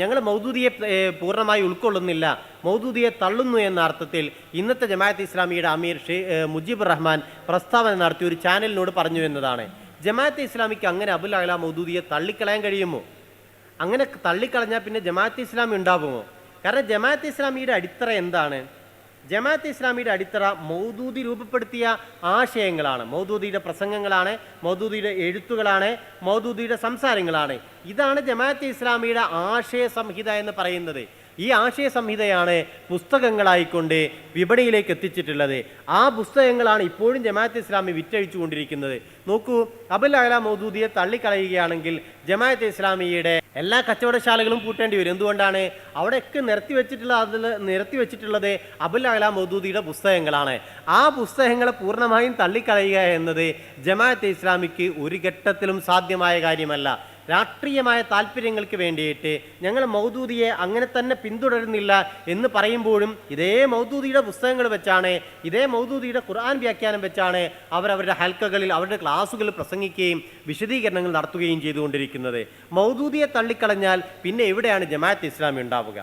ഞങ്ങൾ മൗദൂദിയെ പൂർണമായി ഉൾക്കൊള്ളുന്നില്ല. മൗദൂദിയെ തള്ളുന്നു എന്ന അർത്ഥത്തിൽ ഇന്നത്തെ ജമാഅത്ത് ഇസ്ലാമിയുടെ അമീർ ഷേ മുജീബ് റഹ്മാൻ പ്രസ്താവന നടത്തി ഒരു ചാനലിനോട് പറഞ്ഞു എന്നതാണ്. ജമാഅത്ത് ഇസ്ലാമിക്ക് അങ്ങനെ അബുൽ അഹ്ല മൗദൂദിയെ തള്ളിക്കളയാൻ കഴിയുമോ? അങ്ങനെ തള്ളിക്കളഞ്ഞാൽ പിന്നെ ജമാഅത്ത് ഇസ്ലാമി ഉണ്ടാകുമോ കാരണം ജമാഅത്ത് ഇസ്ലാമിയുടെ അടിത്തറ എന്താണ്? ജമാഅത്ത് ഇസ്ലാമിയുടെ അടിത്തറ മൗദൂദി രൂപപ്പെടുത്തിയ ആശയങ്ങളാണ്. മൗദൂദിയുടെ പ്രസംഗങ്ങളാണ് മൗദൂദിയുടെ എഴുത്തുകളാണ് മൗദൂദിയുടെ സംസാരങ്ങളാണ്. ഇതാണ് ജമാഅത്ത് ഇസ്ലാമിയുടെ ആശയ സംഹിത എന്ന് പറയുന്നത്. ഈ ആശയ സംഹിതയാണ് പുസ്തകങ്ങളായിക്കൊണ്ട് വിപണിയിലേക്ക് എത്തിച്ചിട്ടുള്ളത്. ആ പുസ്തകങ്ങളാണ് ഇപ്പോഴും ജമാഅത്ത് ഇസ്ലാമി വിറ്റഴിച്ചു കൊണ്ടിരിക്കുന്നത് നോക്കൂ അബുൽ അല മൗദൂദിയെ തള്ളിക്കളയുകയാണെങ്കിൽ ജമാഅത്ത് ഇസ്ലാമിയുടെ എല്ലാ കച്ചവടശാലകളും പൂട്ടേണ്ടി വരും. എന്തുകൊണ്ടാണ്? അവിടെയൊക്കെ നിരത്തി വെച്ചിട്ടുള്ള അതിൽ നിരത്തി വെച്ചിട്ടുള്ളത് അബുൽ അല മൗദൂദിയുടെ പുസ്തകങ്ങളാണ്. ആ പുസ്തകങ്ങളെ പൂർണമായും തള്ളിക്കളയുക എന്നത് ജമാഅത്ത് ഇസ്ലാമിക്ക് ഒരു ഘട്ടത്തിലും സാധ്യമായ കാര്യമല്ല. രാഷ്ട്രീയമായ താല്പര്യങ്ങൾക്ക് വേണ്ടിയിട്ട് ഞങ്ങൾ മൗദൂദിയെ അങ്ങനെ തന്നെ പിന്തുടരുന്നില്ല എന്ന് പറയുമ്പോഴും ഇതേ മൗദൂദിയുടെ പുസ്തകങ്ങൾ വെച്ചാണ് ഇതേ മൗദൂദിയുടെ ഖുർആൻ വ്യാഖ്യാനം വെച്ചാണ് അവർ അവരുടെ ഹൽക്കകളിൽ അവരുടെ ക്ലാസ്സുകളിൽ പ്രസംഗിക്കുകയും വിശദീകരണങ്ങൾ നടത്തുകയും ചെയ്തുകൊണ്ടിരിക്കുന്നത്. മൗദൂദിയെ തള്ളിക്കളഞ്ഞാൽ പിന്നെ എവിടെയാണ് ജമാഅത്ത് ഇസ്ലാമി ഉണ്ടാവുക?